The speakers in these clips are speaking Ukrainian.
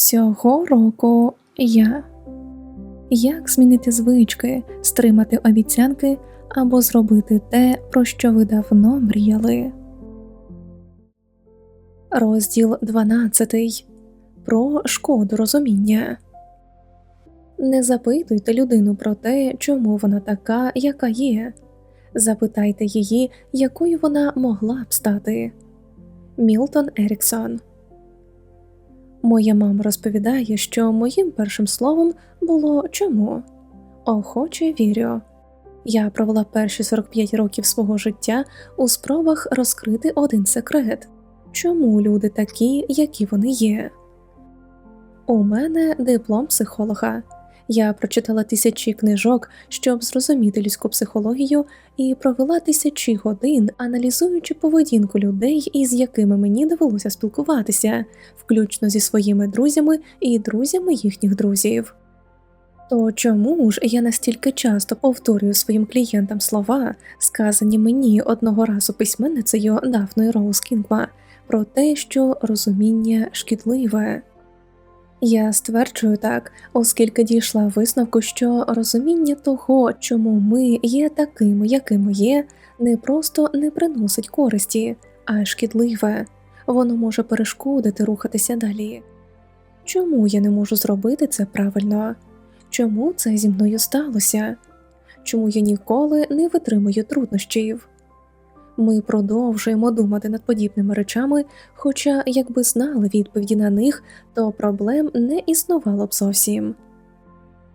Цього року я. Як змінити звички, стримати обіцянки або зробити те, про що ви давно мріяли? Розділ 12. Про шкоду розуміння. Не запитуйте людину про те, чому вона така, яка є. Запитайте її, якою вона могла б стати. Мілтон Еріксон Моя мама розповідає, що моїм першим словом було чому? Охоче вірю. Я провела перші 45 років свого життя у спробах розкрити один секрет чому люди такі, які вони є. У мене диплом психолога. Я прочитала тисячі книжок, щоб зрозуміти людську психологію, і провела тисячі годин, аналізуючи поведінку людей, із якими мені довелося спілкуватися, включно зі своїми друзями і друзями їхніх друзів. То чому ж я настільки часто повторюю своїм клієнтам слова, сказані мені одного разу письменницею Дафною Роуз Кінгма, про те, що розуміння шкідливе? Я стверджую так, оскільки дійшла висновку, що розуміння того, чому ми є такими, якими є, не просто не приносить користі, а шкідливе, воно може перешкодити рухатися далі. Чому я не можу зробити це правильно? Чому це зі мною сталося? Чому я ніколи не витримую труднощів? Ми продовжуємо думати над подібними речами, хоча, якби знали відповіді на них, то проблем не існувало б зовсім.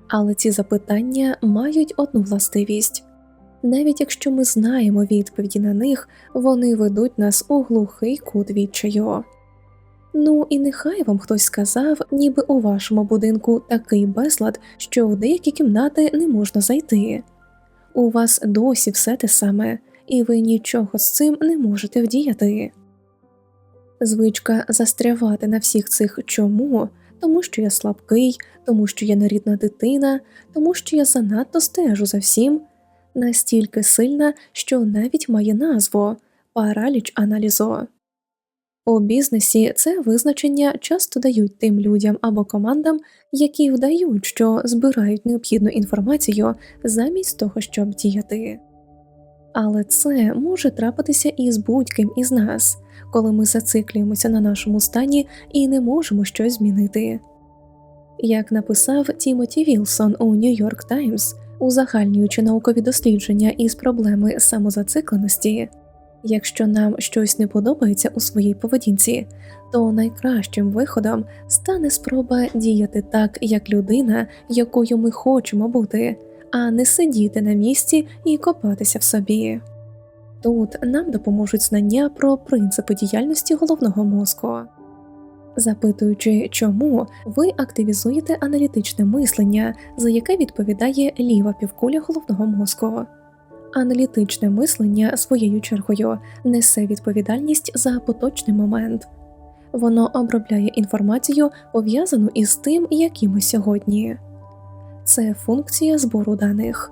Але ці запитання мають одну властивість навіть якщо ми знаємо відповіді на них, вони ведуть нас у глухий кут відчаю. Ну і нехай вам хтось сказав, ніби у вашому будинку такий безлад, що в деякі кімнати не можна зайти. У вас досі все те саме і ви нічого з цим не можете вдіяти. Звичка застрявати на всіх цих чому, тому що я слабкий, тому що я нерідна дитина, тому що я занадто стежу за всім, настільки сильна, що навіть має назву параліч аналізу. У бізнесі це визначення часто дають тим людям або командам, які вдають, що збирають необхідну інформацію замість того, щоб діяти. Але це може трапитися і з будь-ким із нас, коли ми зациклюємося на нашому стані і не можемо щось змінити. Як написав Тімоті Вілсон у Нью-Йорк Таймс, узагальнюючи наукові дослідження із проблеми самозацикленості, якщо нам щось не подобається у своїй поведінці, то найкращим виходом стане спроба діяти так, як людина, якою ми хочемо бути а не сидіти на місці і копатися в собі. Тут нам допоможуть знання про принципи діяльності головного мозку. Запитуючи, чому ви активізуєте аналітичне мислення, за яке відповідає ліва півкуля головного мозку. Аналітичне мислення своєю чергою несе відповідальність за поточний момент, воно обробляє інформацію, пов'язану із тим, які ми сьогодні це функція збору даних.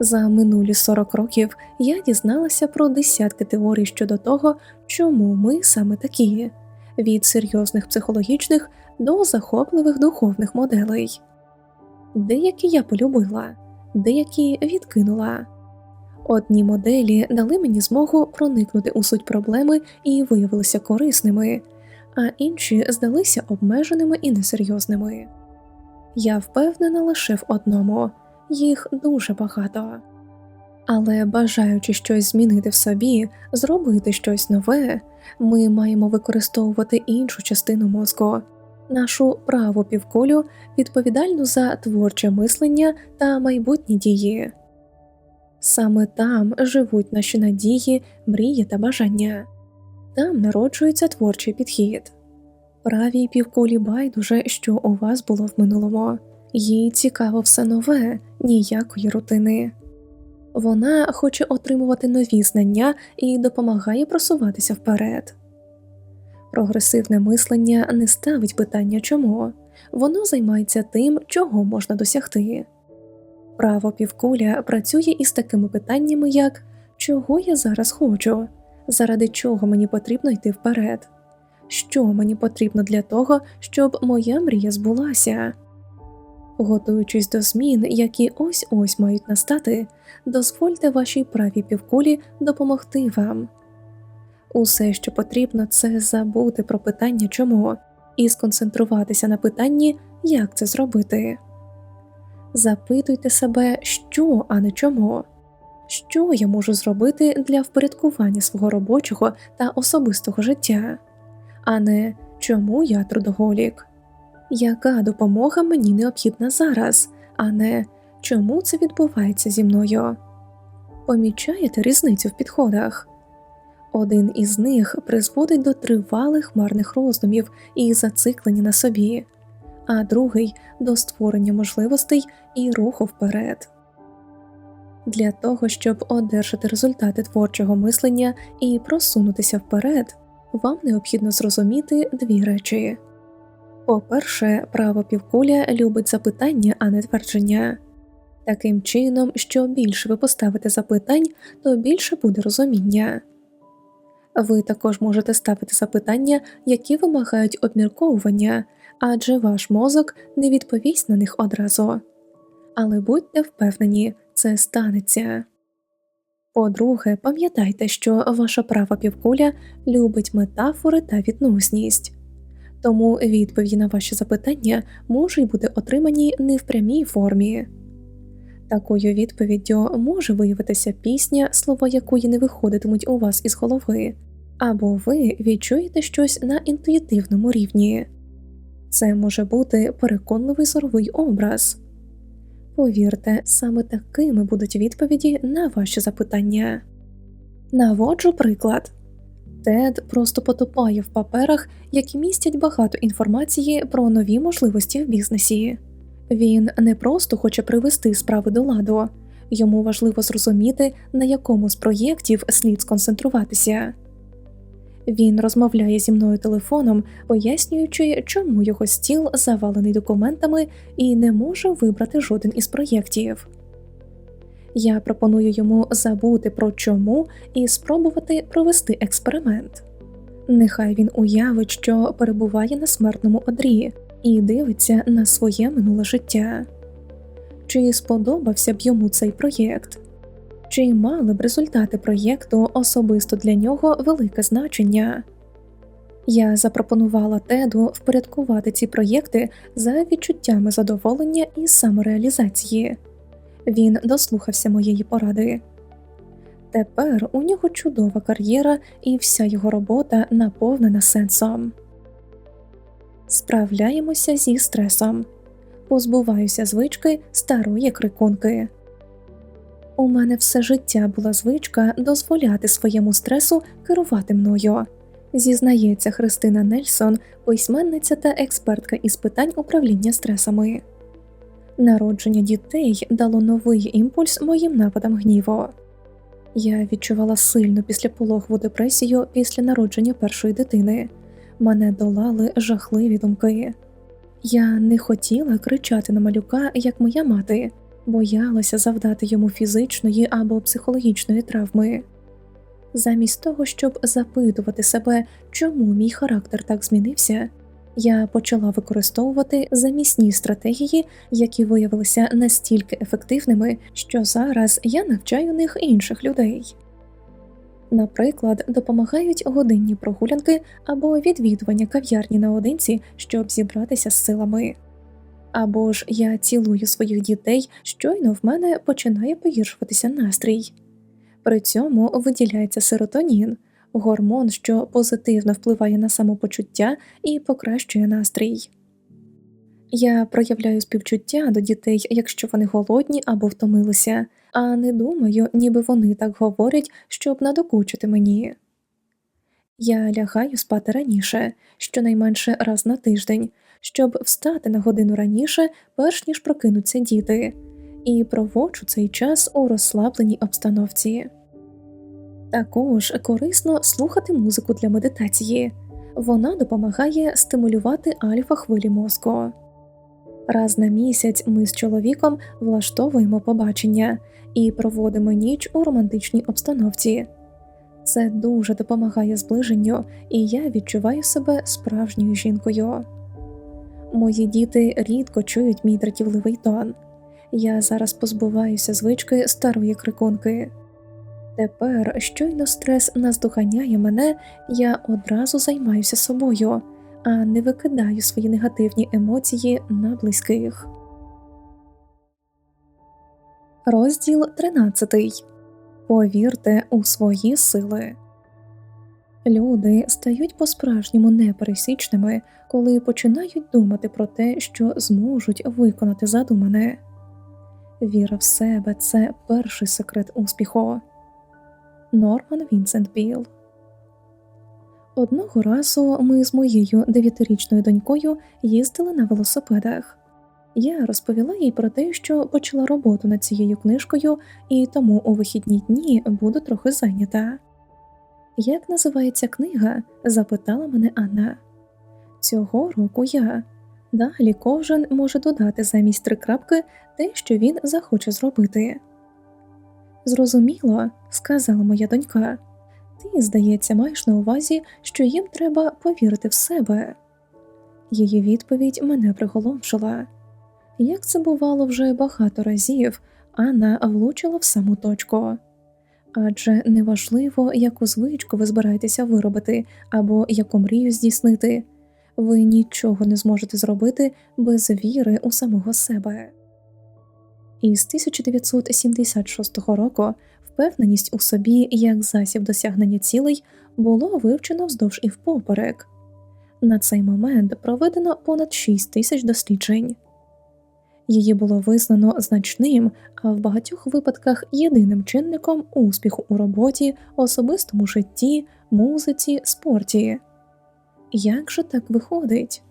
За минулі 40 років я дізналася про десятки теорій щодо того, чому ми саме такі, від серйозних психологічних до захопливих духовних моделей. Деякі я полюбила, деякі відкинула. Одні моделі дали мені змогу проникнути у суть проблеми і виявилися корисними, а інші здалися обмеженими і несерйозними. Я впевнена лише в одному їх дуже багато. Але бажаючи щось змінити в собі, зробити щось нове, ми маємо використовувати іншу частину мозку, нашу праву півкулю, відповідальну за творче мислення та майбутні дії. Саме там живуть наші надії, мрії та бажання, там народжується творчий підхід. Правій півкулі байдуже, що у вас було в минулому, їй цікаво все нове, ніякої рутини. Вона хоче отримувати нові знання і допомагає просуватися вперед. Прогресивне мислення не ставить питання чому, воно займається тим, чого можна досягти. Право півкуля працює із такими питаннями, як чого я зараз хочу, заради чого мені потрібно йти вперед що мені потрібно для того, щоб моя мрія збулася. Готуючись до змін, які ось ось мають настати, дозвольте вашій правій півкулі допомогти вам. Усе, що потрібно, це забути про питання чому і сконцентруватися на питанні, як це зробити. Запитуйте себе, що, а не чому, що я можу зробити для впорядкування свого робочого та особистого життя, а не чому я трудоголік, яка допомога мені необхідна зараз, а не чому це відбувається зі мною. Помічаєте різницю в підходах? Один із них призводить до тривалих марних роздумів і зациклення на собі, а другий до створення можливостей і руху вперед. Для того, щоб одержати результати творчого мислення і просунутися вперед, вам необхідно зрозуміти дві речі. По-перше, право півкуля любить запитання, а не твердження. Таким чином, що більше ви поставите запитань, то більше буде розуміння. Ви також можете ставити запитання, які вимагають обмірковування, адже ваш мозок не відповість на них одразу. Але будьте впевнені, це станеться. По-друге, пам'ятайте, що ваша права півкуля любить метафори та відносність, тому відповіді на ваші запитання можуть бути отримані не в прямій формі. Такою відповіддю може виявитися пісня, слова якої не виходитимуть у вас із голови, або ви відчуєте щось на інтуїтивному рівні. Це може бути переконливий зоровий образ. Повірте, саме такими будуть відповіді на ваші запитання. Наводжу приклад Тед просто потопає в паперах, які містять багато інформації про нові можливості в бізнесі. Він не просто хоче привести справи до ладу, йому важливо зрозуміти, на якому з проєктів слід сконцентруватися. Він розмовляє зі мною телефоном, пояснюючи, чому його стіл завалений документами і не може вибрати жоден із проєктів. Я пропоную йому забути про чому і спробувати провести експеримент. Нехай він уявить, що перебуває на смертному одрі і дивиться на своє минуле життя. Чи сподобався б йому цей проєкт? Чи мали б результати проєкту особисто для нього велике значення? Я запропонувала Теду впорядкувати ці проєкти за відчуттями задоволення і самореалізації. Він дослухався моєї поради. Тепер у нього чудова кар'єра і вся його робота наповнена сенсом. Справляємося зі стресом, позбуваюся звички старої крикунки. У мене все життя була звичка дозволяти своєму стресу керувати мною, зізнається Христина Нельсон, письменниця та експертка із питань управління стресами. Народження дітей дало новий імпульс моїм нападам гніву. Я відчувала сильну післяпологову депресію після народження першої дитини. Мене долали жахливі думки. Я не хотіла кричати на малюка, як моя мати боялася завдати йому фізичної або психологічної травми. Замість того, щоб запитувати себе, чому мій характер так змінився, я почала використовувати замісні стратегії, які виявилися настільки ефективними, що зараз я навчаю них інших людей. Наприклад, допомагають годинні прогулянки або відвідування кав'ярні наодинці, щоб зібратися з силами. Або ж я цілую своїх дітей, щойно в мене починає погіршуватися настрій. При цьому виділяється серотонін, гормон, що позитивно впливає на самопочуття і покращує настрій. Я проявляю співчуття до дітей, якщо вони голодні або втомилися, а не думаю, ніби вони так говорять, щоб надокучити мені. Я лягаю спати раніше, щонайменше раз на тиждень щоб встати на годину раніше, перш ніж прокинуться діти, і проводжу цей час у розслабленій обстановці. Також корисно слухати музику для медитації, вона допомагає стимулювати альфа хвилі мозку. Раз на місяць ми з чоловіком влаштовуємо побачення і проводимо ніч у романтичній обстановці. Це дуже допомагає зближенню, і я відчуваю себе справжньою жінкою. Мої діти рідко чують мій дратівливий тон. Я зараз позбуваюся звички старої крикунки. Тепер, щойно стрес наздоганяє мене, я одразу займаюся собою, а не викидаю свої негативні емоції на близьких. Розділ 13. Повірте у свої сили. Люди стають по-справжньому непересічними, коли починають думати про те, що зможуть виконати задумане. Віра в себе це перший секрет успіху. Норман Вінсент Біл Одного разу ми з моєю дев'ятирічною донькою їздили на велосипедах. Я розповіла їй про те, що почала роботу над цією книжкою, і тому у вихідні дні буду трохи зайнята. Як називається книга? запитала мене Анна. Цього року я. Далі кожен може додати замість три крапки те, що він захоче зробити. Зрозуміло, сказала моя донька. Ти, здається, маєш на увазі, що їм треба повірити в себе. Її відповідь мене приголомшила. Як це бувало вже багато разів, Анна влучила в саму точку. Адже неважливо, яку звичку ви збираєтеся виробити або яку мрію здійснити, ви нічого не зможете зробити без віри у самого себе. Із 1976 року впевненість у собі як засіб досягнення цілей було вивчено вздовж і впоперек. На цей момент проведено понад 6 тисяч досліджень. Її було визнано значним, а в багатьох випадках єдиним чинником успіху у роботі, особистому житті, музиці, спорті. Як же так виходить?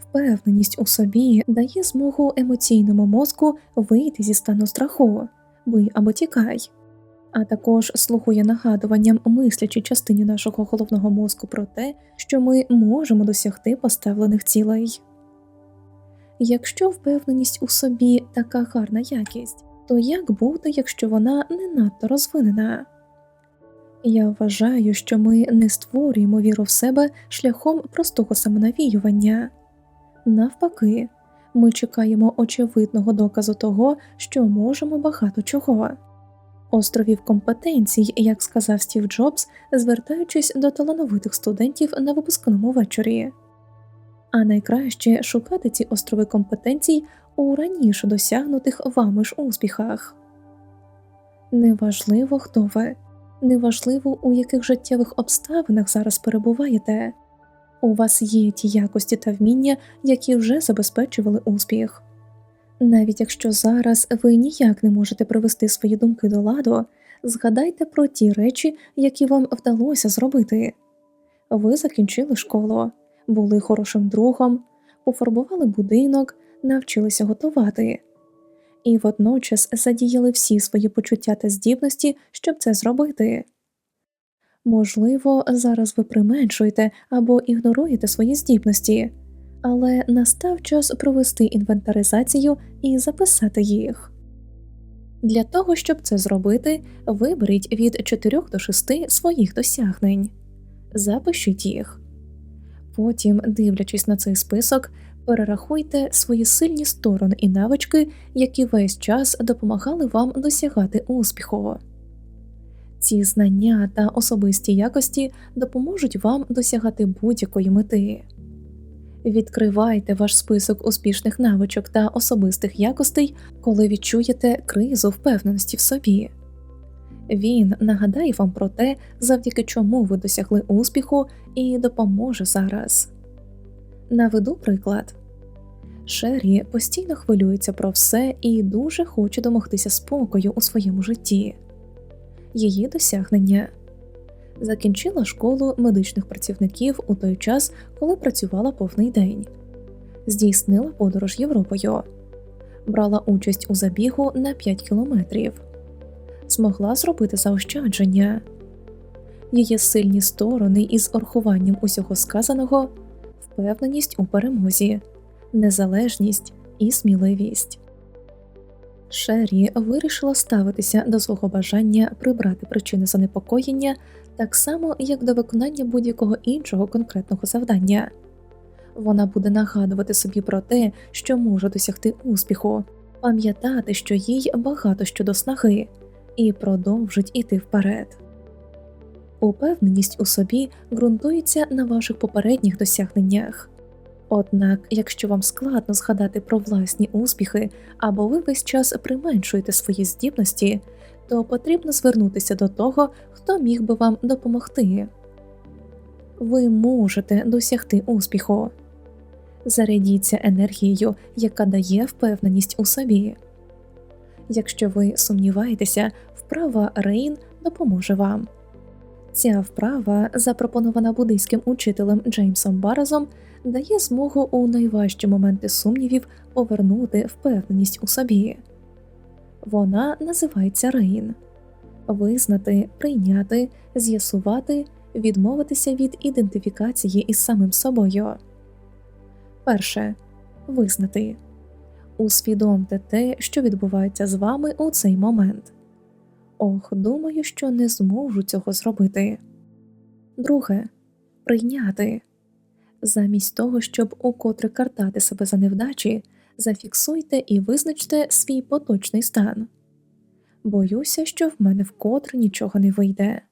Впевненість у собі дає змогу емоційному мозку вийти зі стану страху, бий або тікай, а також слухує нагадуванням мислячій частині нашого головного мозку про те, що ми можемо досягти поставлених цілей. Якщо впевненість у собі така гарна якість, то як бути, якщо вона не надто розвинена? Я вважаю, що ми не створюємо віру в себе шляхом простого самонавіювання. Навпаки, ми чекаємо очевидного доказу того, що можемо багато чого. Островів компетенцій, як сказав Стів Джобс, звертаючись до талановитих студентів на випускному вечорі а найкраще шукати ці острови компетенцій у раніше досягнутих вами ж успіхах. Неважливо, хто ви, неважливо, у яких життєвих обставинах зараз перебуваєте, у вас є ті якості та вміння, які вже забезпечували успіх. Навіть якщо зараз ви ніяк не можете привести свої думки до ладу, згадайте про ті речі, які вам вдалося зробити. Ви закінчили школу, були хорошим другом, пофарбували будинок, навчилися готувати і водночас задіяли всі свої почуття та здібності, щоб це зробити. Можливо, зараз ви применшуєте або ігноруєте свої здібності, але настав час провести інвентаризацію і записати їх. Для того, щоб це зробити, виберіть від 4 до 6 своїх досягнень, запишіть їх. Потім, дивлячись на цей список, перерахуйте свої сильні сторони і навички, які весь час допомагали вам досягати успіху. Ці знання та особисті якості допоможуть вам досягати будь-якої мети. Відкривайте ваш список успішних навичок та особистих якостей, коли відчуєте кризу впевненості в собі. Він нагадає вам про те, завдяки чому ви досягли успіху, і допоможе зараз. Наведу приклад. Шері постійно хвилюється про все і дуже хоче домогтися спокою у своєму житті. Її досягнення. Закінчила школу медичних працівників у той час, коли працювала повний день, здійснила подорож Європою, брала участь у забігу на 5 кілометрів змогла зробити заощадження. Її сильні сторони із орхуванням усього сказаного, впевненість у перемозі, незалежність і сміливість. Шері вирішила ставитися до свого бажання прибрати причини занепокоєння так само як до виконання будь-якого іншого конкретного завдання. Вона буде нагадувати собі про те, що може досягти успіху, пам'ятати, що їй багато щодо снаги, і продовжить іти вперед. Упевненість у собі ґрунтується на ваших попередніх досягненнях. Однак, якщо вам складно згадати про власні успіхи або ви весь час применшуєте свої здібності, то потрібно звернутися до того, хто міг би вам допомогти. Ви можете досягти успіху. Зарядіться енергією, яка дає впевненість у собі. Якщо ви сумніваєтеся, вправа Рейн допоможе вам. Ця вправа, запропонована буддийським учителем Джеймсом Баразом, дає змогу у найважчі моменти сумнівів повернути впевненість у собі. Вона називається Рейн визнати, прийняти, з'ясувати, відмовитися від ідентифікації із самим собою. Перше визнати усвідомте те, що відбувається з вами у цей момент. Ох, думаю, що не зможу цього зробити. Друге прийняти. Замість того, щоб укотре картати себе за невдачі, зафіксуйте і визначте свій поточний стан. Боюся, що в мене вкотре нічого не вийде.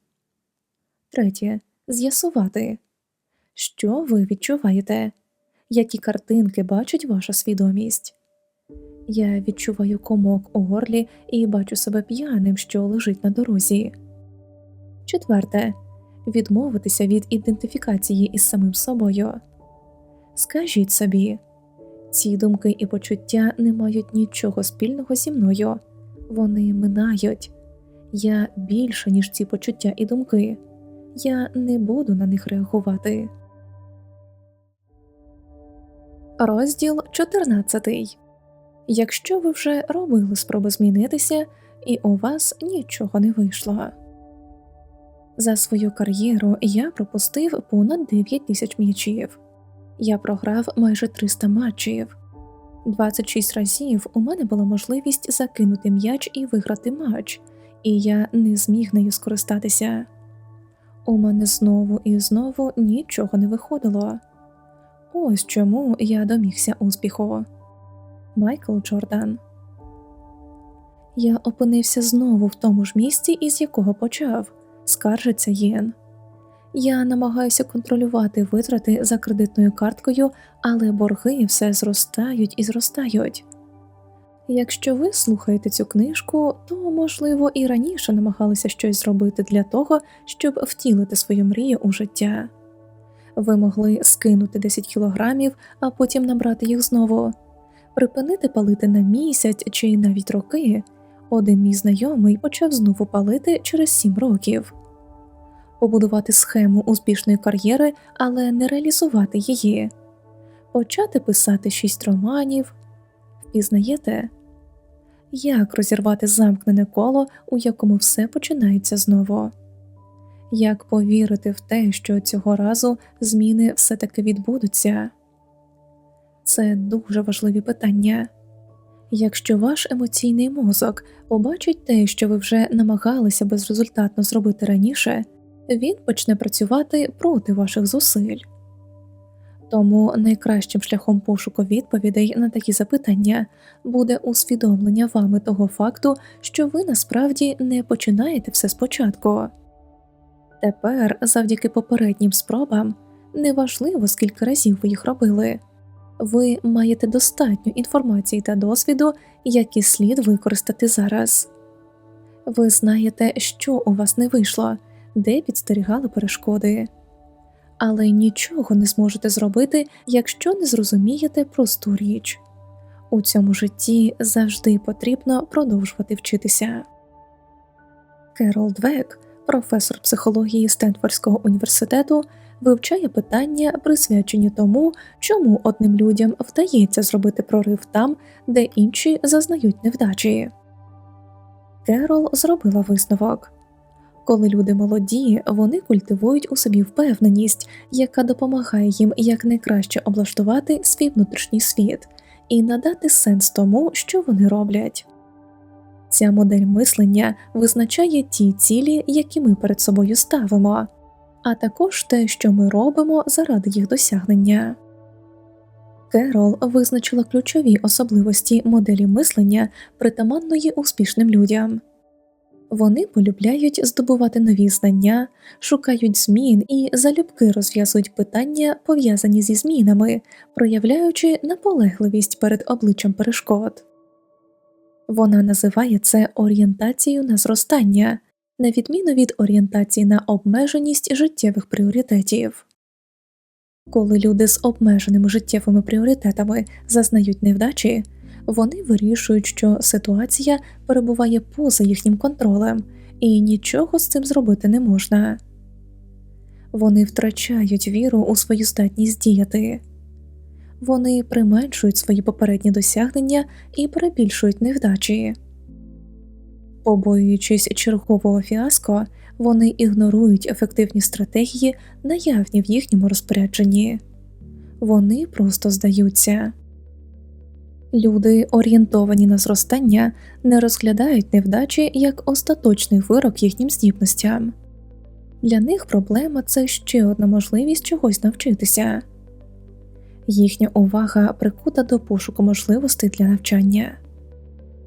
Третє. З'ясувати, що ви відчуваєте, які картинки бачить ваша свідомість. Я відчуваю комок у горлі і бачу себе п'яним, що лежить на дорозі. Четверте. Відмовитися від ідентифікації із самим собою. Скажіть собі, ці думки і почуття не мають нічого спільного зі мною, вони минають. Я більше, ніж ці почуття і думки. Я не буду на них реагувати. Розділ 14 Якщо ви вже робили спроби змінитися, і у вас нічого не вийшло. За свою кар'єру я пропустив понад 9 тисяч м'ячів. Я програв майже 300 матчів. 26 разів у мене була можливість закинути м'яч і виграти матч, і я не зміг нею скористатися. У мене знову і знову нічого не виходило. Ось чому я домігся успіху. Майкл Джордан. Я опинився знову в тому ж місці, із якого почав, скаржиться Єн. Я намагаюся контролювати витрати за кредитною карткою, але борги все зростають і зростають. Якщо ви слухаєте цю книжку, то, можливо, і раніше намагалися щось зробити для того, щоб втілити свою мрію у життя. Ви могли скинути 10 кілограмів, а потім набрати їх знову, припинити палити на місяць чи навіть роки. Один мій знайомий почав знову палити через 7 років побудувати схему успішної кар'єри, але не реалізувати її, почати писати шість романів. Впізнаєте, як розірвати замкнене коло, у якому все починається знову? Як повірити в те, що цього разу зміни все таки відбудуться? Це дуже важливі питання. Якщо ваш емоційний мозок побачить те, що ви вже намагалися безрезультатно зробити раніше, він почне працювати проти ваших зусиль. Тому найкращим шляхом пошуку відповідей на такі запитання буде усвідомлення вами того факту, що ви насправді не починаєте все спочатку. Тепер, завдяки попереднім спробам, неважливо скільки разів ви їх робили, ви маєте достатньо інформації та досвіду, які слід використати зараз. Ви знаєте, що у вас не вийшло де підстерігали перешкоди. Але нічого не зможете зробити, якщо не зрозумієте просту річ у цьому житті завжди потрібно продовжувати вчитися. Керол Двек, професор психології Стенфордського університету, вивчає питання, присвячені тому, чому одним людям вдається зробити прорив там, де інші зазнають невдачі. Керол зробила висновок. Коли люди молоді, вони культивують у собі впевненість, яка допомагає їм якнайкраще облаштувати свій внутрішній світ і надати сенс тому, що вони роблять. Ця модель мислення визначає ті цілі, які ми перед собою ставимо, а також те, що ми робимо заради їх досягнення. Керол визначила ключові особливості моделі мислення, притаманної успішним людям. Вони полюбляють здобувати нові знання, шукають змін і залюбки розв'язують питання, пов'язані зі змінами, проявляючи наполегливість перед обличчям перешкод. Вона називає це орієнтацією на зростання, на відміну від орієнтації на обмеженість життєвих пріоритетів. Коли люди з обмеженими життєвими пріоритетами зазнають невдачі, вони вирішують, що ситуація перебуває поза їхнім контролем і нічого з цим зробити не можна. Вони втрачають віру у свою здатність діяти, вони применшують свої попередні досягнення і перебільшують невдачі. Побоюючись чергового фіаско, вони ігнорують ефективні стратегії, наявні в їхньому розпорядженні, вони просто здаються. Люди, орієнтовані на зростання, не розглядають невдачі як остаточний вирок їхнім здібностям. Для них проблема це ще одна можливість чогось навчитися, їхня увага прикута до пошуку можливостей для навчання.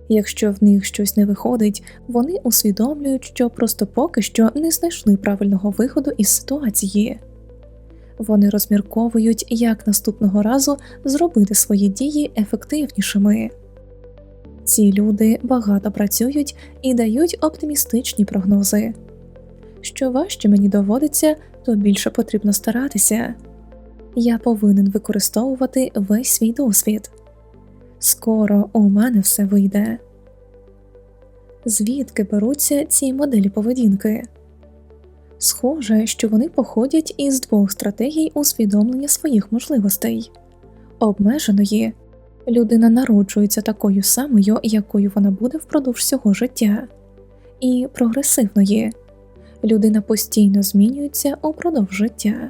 Якщо в них щось не виходить, вони усвідомлюють, що просто поки що не знайшли правильного виходу із ситуації. Вони розмірковують, як наступного разу зробити свої дії ефективнішими. Ці люди багато працюють і дають оптимістичні прогнози. Що важче мені доводиться, то більше потрібно старатися. Я повинен використовувати весь свій досвід. Скоро у мене все вийде. Звідки беруться ці моделі поведінки? Схоже, що вони походять із двох стратегій усвідомлення своїх можливостей обмеженої людина народжується такою самою, якою вона буде впродовж всього життя, і прогресивної людина постійно змінюється упродовж життя.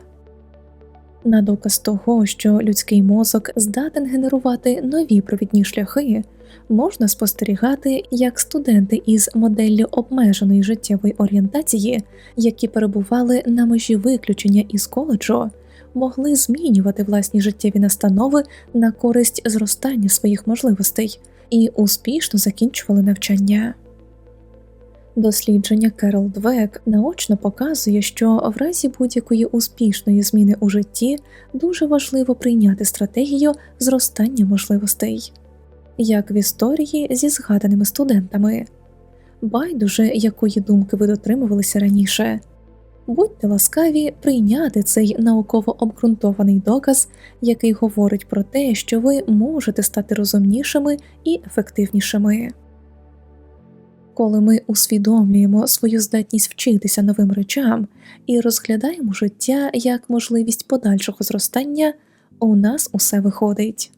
На доказ того, що людський мозок здатен генерувати нові провідні шляхи, можна спостерігати, як студенти із моделлю обмеженої життєвої орієнтації, які перебували на межі виключення із коледжу, могли змінювати власні життєві настанови на користь зростання своїх можливостей і успішно закінчували навчання. Дослідження Керол Двек наочно показує, що в разі будь-якої успішної зміни у житті дуже важливо прийняти стратегію зростання можливостей, як в історії зі згаданими студентами, байдуже якої думки ви дотримувалися раніше. Будьте ласкаві прийняти цей науково обґрунтований доказ, який говорить про те, що ви можете стати розумнішими і ефективнішими. Коли ми усвідомлюємо свою здатність вчитися новим речам і розглядаємо життя як можливість подальшого зростання, у нас усе виходить.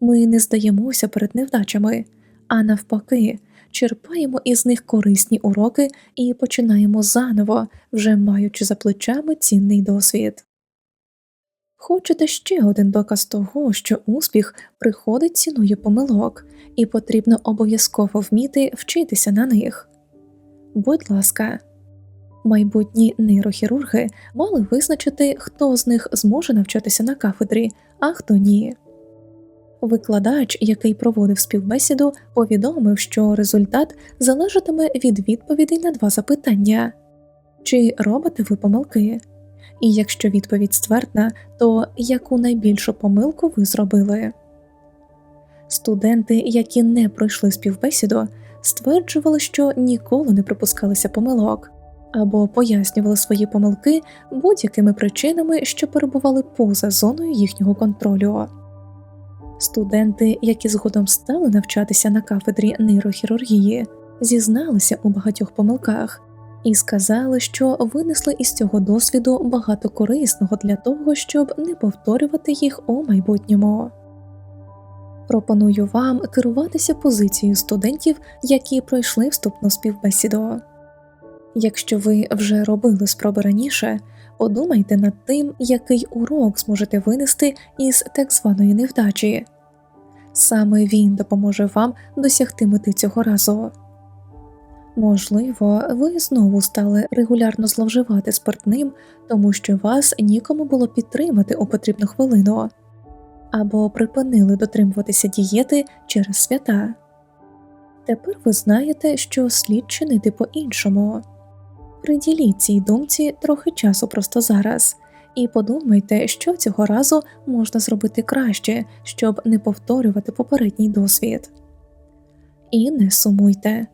Ми не здаємося перед невдачами, а навпаки, черпаємо із них корисні уроки і починаємо заново, вже маючи за плечами цінний досвід. Хочете ще один доказ того, що успіх приходить ціною помилок, і потрібно обов'язково вміти вчитися на них. Будь ласка, майбутні нейрохірурги мали визначити, хто з них зможе навчатися на кафедрі, а хто ні. Викладач, який проводив співбесіду, повідомив, що результат залежатиме від відповідей на два запитання чи робите ви помилки? І якщо відповідь ствердна, то яку найбільшу помилку ви зробили? Студенти, які не пройшли співбесіду, стверджували, що ніколи не припускалися помилок або пояснювали свої помилки будь-якими причинами, що перебували поза зоною їхнього контролю. Студенти, які згодом стали навчатися на кафедрі нейрохірургії, зізналися у багатьох помилках і сказали, що винесли із цього досвіду багато корисного для того, щоб не повторювати їх у майбутньому. Пропоную вам керуватися позицією студентів, які пройшли вступну співбесіду. Якщо ви вже робили спроби раніше, подумайте над тим, який урок зможете винести із так званої невдачі. Саме він допоможе вам досягти мети цього разу. Можливо, ви знову стали регулярно зловживати спиртним, тому що вас нікому було підтримати у потрібну хвилину, або припинили дотримуватися дієти через свята. Тепер ви знаєте, що слід чинити по-іншому. Приділіть цій думці трохи часу просто зараз, і подумайте, що цього разу можна зробити краще, щоб не повторювати попередній досвід. І не сумуйте.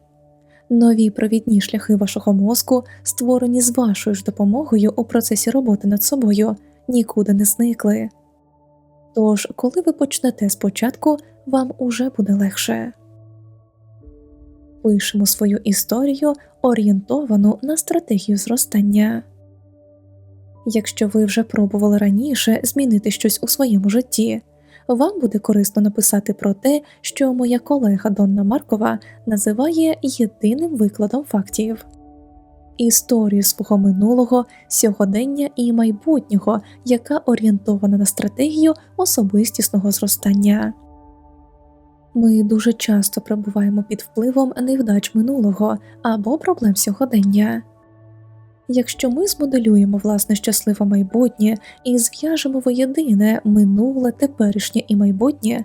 Нові провідні шляхи вашого мозку, створені з вашою ж допомогою у процесі роботи над собою, нікуди не зникли. Тож, коли ви почнете спочатку, вам уже буде легше. Пишемо свою історію, орієнтовану на стратегію зростання. Якщо ви вже пробували раніше змінити щось у своєму житті, вам буде корисно написати про те, що моя колега Донна Маркова називає єдиним викладом фактів. Історію свого минулого, сьогодення і майбутнього, яка орієнтована на стратегію особистісного зростання. Ми дуже часто перебуваємо під впливом невдач минулого або проблем сьогодення. Якщо ми змоделюємо власне щасливе майбутнє і зв'яжемо воєдине минуле, теперішнє і майбутнє,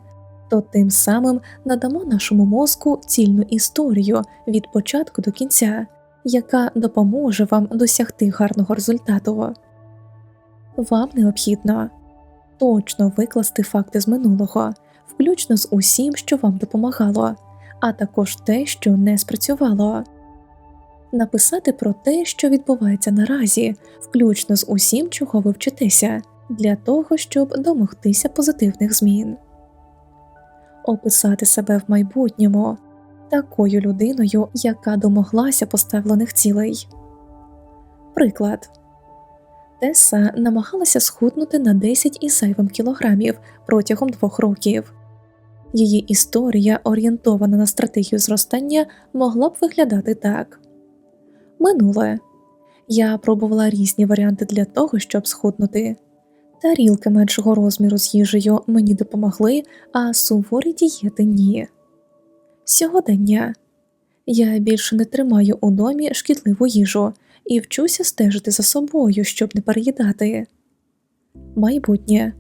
то тим самим надамо нашому мозку цільну історію від початку до кінця, яка допоможе вам досягти гарного результату. Вам необхідно точно викласти факти з минулого, включно з усім, що вам допомагало, а також те, що не спрацювало написати про те, що відбувається наразі, включно з усім, чого ви вчитеся, для того, щоб домогтися позитивних змін, описати себе в майбутньому такою людиною, яка домоглася поставлених цілей. Приклад Теса намагалася схуднути на 10 із зайвим кілограмів протягом двох років. Її історія, орієнтована на стратегію зростання, могла б виглядати так Минуле я пробувала різні варіанти для того, щоб схуднути. Тарілки меншого розміру з їжею мені допомогли, а суворі дієти ні. Сьогодення я більше не тримаю у домі шкідливу їжу і вчуся стежити за собою, щоб не переїдати. Майбутнє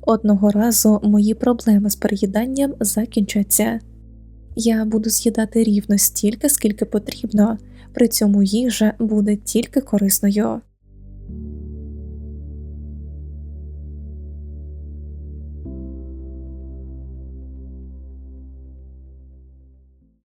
одного разу мої проблеми з переїданням закінчаться. Я буду з'їдати рівно стільки, скільки потрібно, при цьому їжа буде тільки корисною.